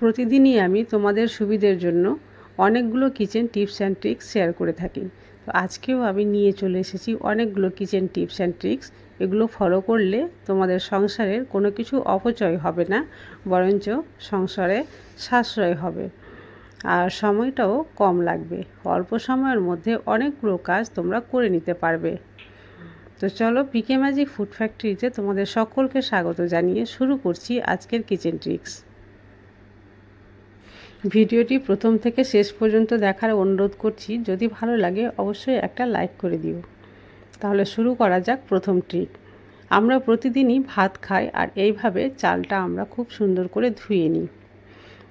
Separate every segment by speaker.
Speaker 1: প্রতিদিনই আমি তোমাদের সুবিধের জন্য অনেকগুলো kitchen tips and tricks share করে থাকি। তো আজকেও আমি নিয়ে চলে এসেছি অনেকগুলো কিচেন টিপস অ্যান্ড ট্রিক্স এগুলো ফলো করলে তোমাদের সংসারের কোনো কিছু অপচয় হবে না, বরঞ্চ সংসারে সাশ্রয় হবে। আর সময়টাও কম লাগবে। অল্প সময়ের মধ্যে অনেকগুলো কাজ তোমরা করে নিতে পারবে। তো চলো পিকে ম্যাজিক ফুড ফ্যাক্টরিতে তোমাদের সকলকে স্বাগত জানিয়ে শুরু করছি আজকের কিচেন ট্রিক্স ভিডিওটি প্রথম থেকে শেষ পর্যন্ত দেখার অনুরোধ করছি, যদি ভালো লাগে অবশ্যই একটা লাইক করে দিও। তাহলে শুরু করা যাক প্রথম ট্রিক। আমরা প্রতিদিনই ভাত খাই আর এইভাবে চালটা আমরা খুব সুন্দর করে ধুয়ে নিই।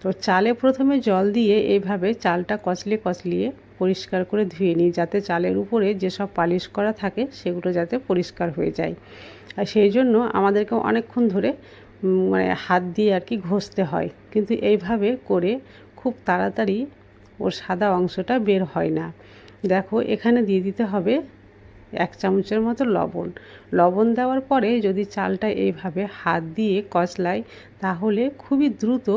Speaker 1: তো চালে প্রথমে জল দিয়ে এইভাবে চালটা কচলে কচলিয়ে পরিষ্কার করে ধুয়ে নিই, যাতে চালের উপরে যেসব পালিশ করা থাকে সেগুলো যাতে পরিষ্কার হয়ে যায়। আর সেই জন্য আমাদেরকে অনেকক্ষণ ধরে মানে হাত দিয়ে আর কি ঘষতে হয়। কিন্তু এইভাবে করে খুব তাড়াতাড়ি ওর সাদা অংশটা বের হয় না। দেখো, এখানে দিয়ে দিতে হবে এক চামচের মতো লবণ। লবণ দেওয়ার পরে যদি চালটা এইভাবে হাত দিয়ে কচলায়, তাহলে খুবই দ্রুত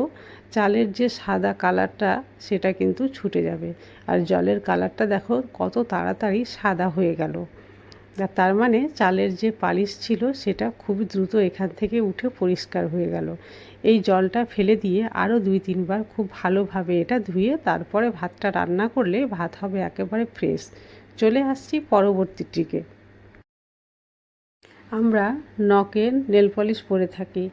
Speaker 1: চালের যে সাদা কালারটা, সেটা কিন্তু ছুটে যাবে। আর জলের কালারটা দেখো, কত তাড়াতাড়ি সাদা হয়ে গেল। তার মানে চালের যে পালিশ ছিল সেটা খুব দ্রুত এখান থেকে উঠে পরিষ্কার হয়ে গেল। এই জলটা ফেলে দিয়ে আরও দুই তিনবার খুব ভালোভাবে এটা ধুয়ে তারপরে ভাতটা রান্না করলে ভাত হবে একেবারে ফ্রেশ চলে আসছি পরবর্তী ট্রিকে। আমরা নখের নেল পলিশ পরে থাকি।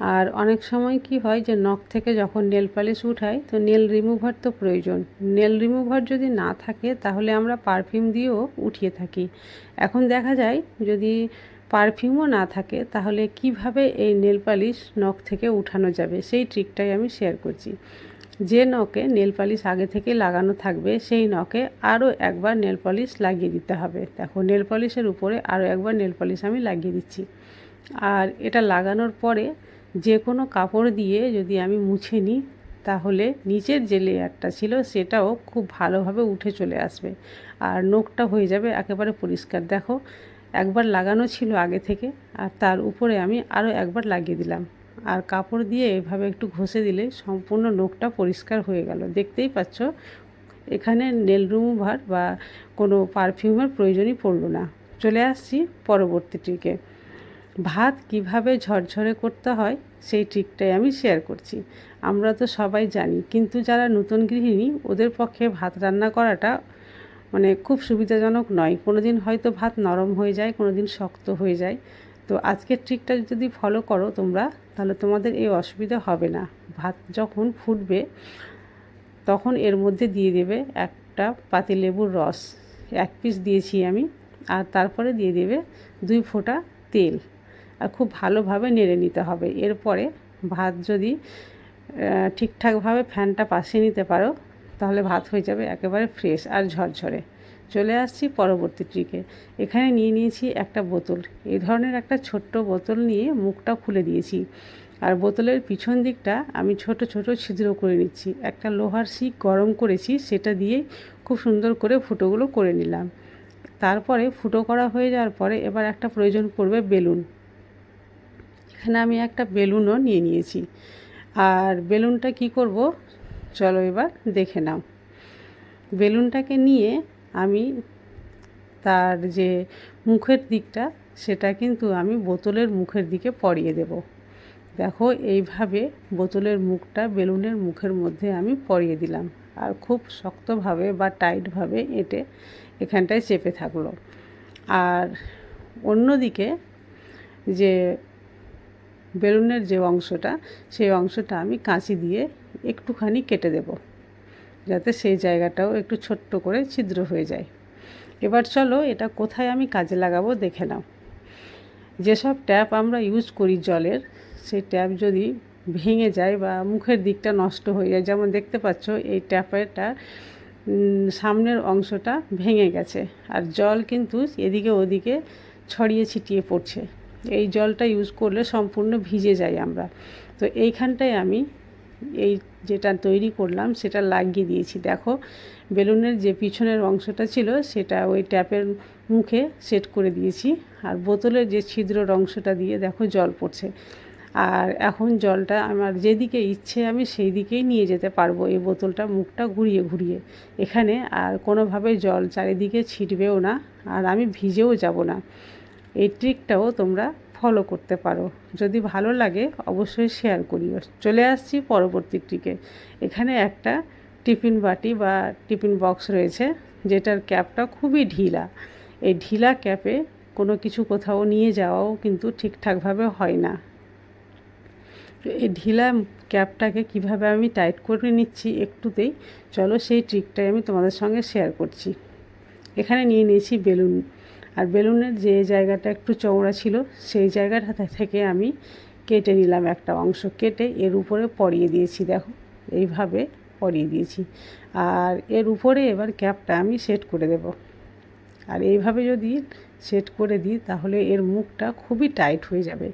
Speaker 1: আর অনেক সময় কি হয় যে নখ থেকে যখন নেল পালিশ উঠাই, তো নেল রিমুভার তো প্রয়োজন। নেল রিমুভার যদি না থাকে, তাহলে আমরা পারফিউম দিয়েও উঠিয়ে থাকি। এখন দেখা যায়, যদি পারফিউমও না থাকে, তাহলে কীভাবে এই নেল পালিশ নখ থেকে উঠানো যাবে? সেই ট্রিকটাই আমি শেয়ার করছি। যে নখে নেল পালিশ আগে থেকে লাগানো থাকবে, সেই নখে আরও একবার নেল পলিশ লাগিয়ে দিতে হবে। দেখো, নেল পলিশের উপরে আরও একবার নেল পলিশ আমি লাগিয়ে দিচ্ছি। আর এটা লাগানোর পরে যে কোনো কাপড় দিয়ে যদি আমি মুছে নিই, তাহলে নিচের যে লেয়ারটা ছিল সেটাও খুব ভালোভাবে উঠে চলে আসবে আর নোখটা হয়ে যাবে একেবারে পরিষ্কার। দেখো, একবার লাগানো ছিল আগে থেকে আর তার উপরে আমি আরও একবার লাগিয়ে দিলাম। আর কাপড় দিয়ে এভাবে একটু ঘষে দিলে সম্পূর্ণ নোখটা পরিষ্কার হয়ে গেল। দেখতেই পাচ্ছ, এখানে নেল রিমুভার বা কোনো পারফিউমের প্রয়োজনই পড়ল না। চলে আসছি পরবর্তীটিকে ভাত কীভাবে ঝরঝরে করতে হয়, সেই ট্রিকটাই আমি শেয়ার করছি। আমরা তো সবাই জানি, কিন্তু যারা নতুন গৃহিণী, ওদের পক্ষে ভাত রান্না করাটা মানে খুব সুবিধাজনক নয়। কোনো দিন হয়তো ভাত নরম হয়ে যায় কোনো দিন শক্ত হয়ে যায়। তো আজকের ট্রিকটা যদি ফলো করো তোমরা, তাহলে তোমাদের এই অসুবিধা হবে না। ভাত যখন ফুটবে, তখন এর মধ্যে দিয়ে দেবে একটা পাতিলেবুর রস। এক পিস দিয়েছি আমি, আর তারপরে দিয়ে দেবে দুই ফোঁটা তেল। আর খুব ভালোভাবে নেড়ে নিতে হবে। এরপরে ভাত যদি ঠিকঠাকভাবে ফ্যানটা পাশে নিতে পারো, তাহলে ভাত হয়ে যাবে একেবারে ফ্রেশ আর ঝরঝরে। চলে আসছি পরবর্তী ট্রিকে। এখানে নিয়ে নিয়েছি একটা বোতল। এই ধরনের একটা ছোট্ট বোতল নিয়ে মুখটা খুলে দিয়েছি। আর বোতলের পিছন দিকটা আমি ছোট ছোট ছিদ্র করে নিচ্ছি। একটা লোহার শিক গরম করেছি, সেটা দিয়ে খুব সুন্দর করে ফুটোগুলো করে নিলাম। তারপরে ফুটো করা হয়ে যাওয়ার পরে এবার একটা প্রয়োজন পড়বে বেলুন। এখানে আমি একটা বেলুনও নিয়ে নিয়েছি। আর বেলুনটা কি করব? চলো এবার দেখে নাও। বেলুনটাকে নিয়ে আমি তার যে মুখের দিকটা, সেটা কিন্তু আমি বোতলের মুখের দিকে পরিয়ে দেব। দেখো, এইভাবে বোতলের মুখটা বেলুনের মুখের মধ্যে আমি পরিয়ে দিলাম। আর খুব শক্তভাবে বা টাইটভাবে এঁটে এখানটায় চেপে থাকল। আর অন্যদিকে যে বেলুনের যে অংশটা, সেই অংশটা আমি কাঁচি দিয়ে একটুখানি কেটে দেব, যাতে সেই জায়গাটাও একটু ছোট্ট করে ছিদ্র হয়ে যায়। এবার চলো এটা কোথায় আমি কাজে লাগাবো দেখে নাও। যেসব ট্যাপ আমরা ইউজ করি জলের, সেই ট্যাপ যদি ভেঙে যায় বা মুখের দিকটা নষ্ট হয়ে যায়, যেমন দেখতে পাচ্ছ এই ট্যাপেরটা সামনের অংশটা ভেঙে গেছে, আর জল কিন্তু এদিকে ওদিকে ছড়িয়ে ছিটিয়ে পড়ছে। এই জলটা ইউজ করলে সম্পূর্ণ ভিজে যাই আমরা। তো এইখানটায় আমি এই যেটা তৈরি করলাম, সেটা লাগিয়ে দিয়েছি। দেখো, বেলুনের যে পিছনের অংশটা ছিল, সেটা ওই ট্যাপের মুখে সেট করে দিয়েছি। আর বোতলের যে ছিদ্রর অংশটা দিয়ে দেখো জল পড়ছে। আর এখন জলটা আমার যেদিকে ইচ্ছে আমি সেই দিকেই নিয়ে যেতে পারব। এই বোতলটা মুখটা ঘুরিয়ে ঘুরিয়ে। এখানে আর কোনোভাবে জল চারিদিকে ছিটবেও না। আর আমি ভিজেও যাব না। এই ট্রিকটাও তোমরা ফলো করতে পারো। যদি ভালো লাগে, অবশ্যই শেয়ার করিও। চলে আসছি পরবর্তী ট্রিকে এখানে একটা টিফিন বাটি বা টিফিন বক্স রয়েছে, যেটার ক্যাপটা খুবই ঢিলা। এই ঢিলা ক্যাপে কোনো কিছু কোথাও নিয়ে যাওয়াও কিন্তু ঠিকঠাকভাবে হয় না। এই ঢিলা ক্যাপটাকে কীভাবে আমি টাইট করে নিচ্ছি একটুতেই, চলো সেই ট্রিকটাই আমি তোমাদের সঙ্গে শেয়ার করছি। এখানে নিয়ে নিয়েছি বেলুন। আর বেলুনের যে জায়গাটা একটু চওড়া ছিল, সেই জায়গাটা থেকে আমি কেটে নিলাম একটা অংশ। কেটে এর উপরে পরিয়ে দিয়েছি, দেখো, এইভাবে পরিয়ে দিয়েছি। আর এর উপরে এবার ক্যাপটা আমি সেট করে দেব। আর এইভাবে যদি সেট করে দিই, তাহলে এর মুখটা খুবই টাইট হয়ে যাবে।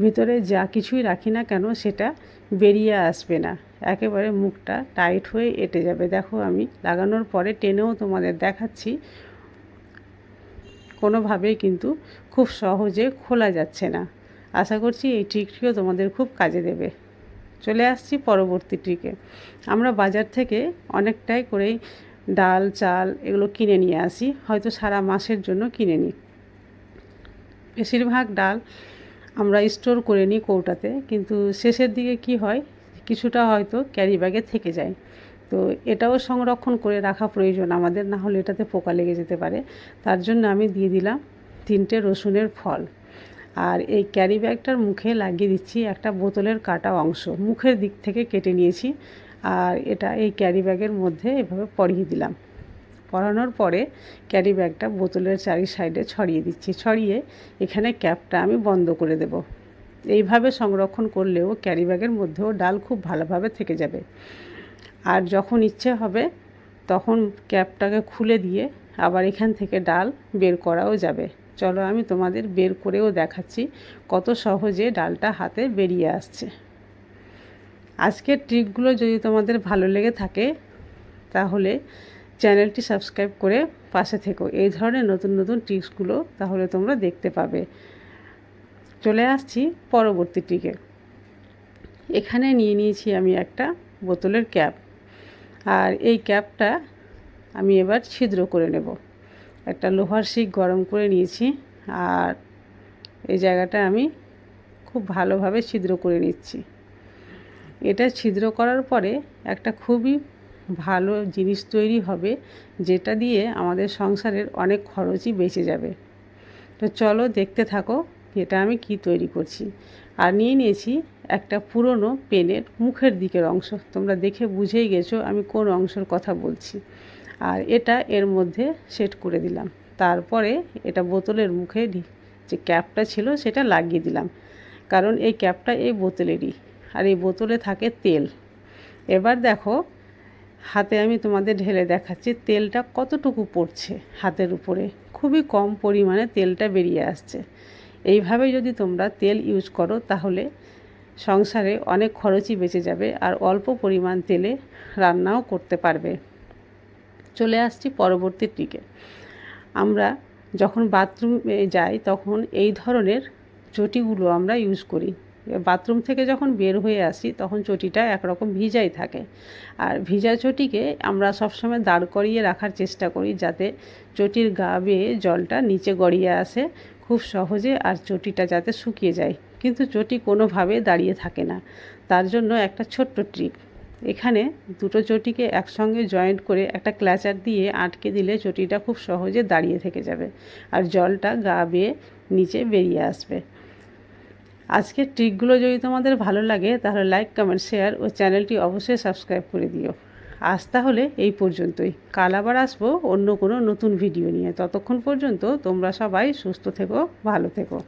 Speaker 1: ভিতরে যা কিছুই রাখি না কেন, সেটা বেরিয়ে আসবে না। একেবারে মুখটা টাইট হয়ে এঁটে যাবে। দেখো, আমি লাগানোর পরে টেনেও তোমাদের দেখাচ্ছি। কোনোভাবেই কিন্তু খুব সহজে খোলা যাচ্ছে না। আশা করছি এই ট্রিকটিও তোমাদের খুব কাজে দেবে। চলে আসছি পরবর্তী ট্রিকে। আমরা বাজার থেকে অনেকটাই করেই ডাল, চাল এগুলো কিনে নিয়ে আসি। হয়তো সারা মাসের জন্য কিনে নিই। বেশিরভাগ ডাল আমরা স্টোর করে নিই কৌটাতে। কিন্তু শেষের দিকে কি হয়? কিছুটা হয়তো ক্যারি ব্যাগে থেকে যায়। তো এটাও সংরক্ষণ করে রাখা প্রয়োজন। আমাদের না হলে এটাতে পোকা লেগে যেতে পারে। তার জন্য আমি দিয়ে দিলাম তিনটে রসুনের ফল। আর এই ক্যারি ব্যাগটার মুখে লাগিয়ে দিচ্ছি একটা বোতলের কাটা অংশ। মুখের দিক থেকে কেটে নিয়েছি। আর এটা এই ক্যারি ব্যাগের মধ্যে এভাবে পরিয়ে দিলাম। পরানোর পরে ক্যারি ব্যাগটা বোতলের চারি সাইডে ছড়িয়ে দিচ্ছি। ছড়িয়ে এখানে ক্যাপটা আমি বন্ধ করে দেব। এইভাবে সংরক্ষণ করলেও ক্যারি ব্যাগের মধ্যেও ডাল খুব ভালোভাবে থেকে যাবে। আর যখন ইচ্ছে হবে, তখন ক্যাপটাকে খুলে দিয়ে আবার এখান থেকে ডাল বের করাও যাবে। চলো আমি তোমাদের বের করেও দেখাচ্ছি কত সহজে ডালটা হাতে বেরিয়ে আসছে। আজকের ট্রিকগুলো যদি তোমাদের ভালো লেগে থাকে, তাহলে চ্যানেলটি সাবস্ক্রাইব করে পাশে থেকো। এই ধরনের নতুন নতুন ট্রিক্সগুলো তাহলে তোমরা দেখতে পাবে। চলে আসছি পরবর্তী ট্রিকে এখানে নিয়ে নিয়েছি আমি একটা বোতলের ক্যাপ। আর এই ক্যাপটা আমি এবার ছিদ্র করে নেব। একটা লোহার শিক গরম করে নিয়েছি আর এই জায়গাটা আমি খুব ভালোভাবে ছিদ্র করে নিচ্ছি। এটা ছিদ্র করার পরে একটা খুবই ভালো জিনিস তৈরি হবে যেটা দিয়ে আমাদের সংসারের অনেক খরচই বেঁচে যাবে। তো চলো দেখতে থাকো এটা আমি কি তৈরি করছি। আর নিয়ে নিয়েছি একটা পুরনো পেনের মুখের দিকের অংশ। তোমরা দেখে বুঝেই গেছো আমি কোন অংশের কথা বলছি। আর এটা এর মধ্যে সেট করে দিলাম। তারপরে এটা বোতলের মুখে যে ক্যাপটা ছিল সেটা লাগিয়ে দিলাম। কারণ এই ক্যাপটা এই বোতলেরই। আর এই বোতলে থাকে তেল। এবার দেখো, হাতে আমি তোমাদের ঢেলে দেখাচ্ছি, তেলটা কতটুকু পড়ছে হাতের উপরে। খুবই কম পরিমাণে তেলটা বেরিয়ে আসছে। এইভাবে যদি তোমরা তেল ইউজ করো, তাহলে সংসারে অনেক খরচই বেঁচে যাবে আর অল্প পরিমাণ তেলে রান্নাও করতে পারবে। চলে আসছি পরবর্তী টিকে আমরা যখন বাথরুমে যাই তখন এই ধরনের চটিগুলো আমরা ইউজ করি। বাথরুম থেকে যখন বের হয়ে আসি তখন চটিটা একরকম ভিজাই থাকে। আর ভিজা চটিকে আমরা সবসময় দাঁড় করিয়ে রাখার চেষ্টা করি যাতে চটির গা বেয়ে জলটা নিচে গড়িয়ে আসে, খুব সহজে আর চটিটা যাতে শুকিয়ে যায়। কিন্তু চটি কোনোভাবে দাঁড়িয়ে থাকে না। তার জন্য একটা ছোট্ট ট্রিক এখানে দুটো চটিকে একসঙ্গে জয়েন্ট করে একটা ক্ল্যাচার দিয়ে আটকে দিলে চটিটা খুব সহজে দাঁড়িয়ে থেকে যাবে আর জলটা গা বেয়ে নিচে বেরিয়ে আসবে। আজকের ট্রিকগুলো যদি তোমাদের ভালো লাগে, তাহলে লাইক কমেন্ট শেয়ার ও চ্যানেলটি অবশ্যই সাবস্ক্রাইব করে দিও। আজ তাহলে এই পর্যন্তই। কাল আবার আসব অন্য কোনো নতুন ভিডিও নিয়ে। ততক্ষণ পর্যন্ত তোমরা সবাই সুস্থ থেকো, ভালো থেকো।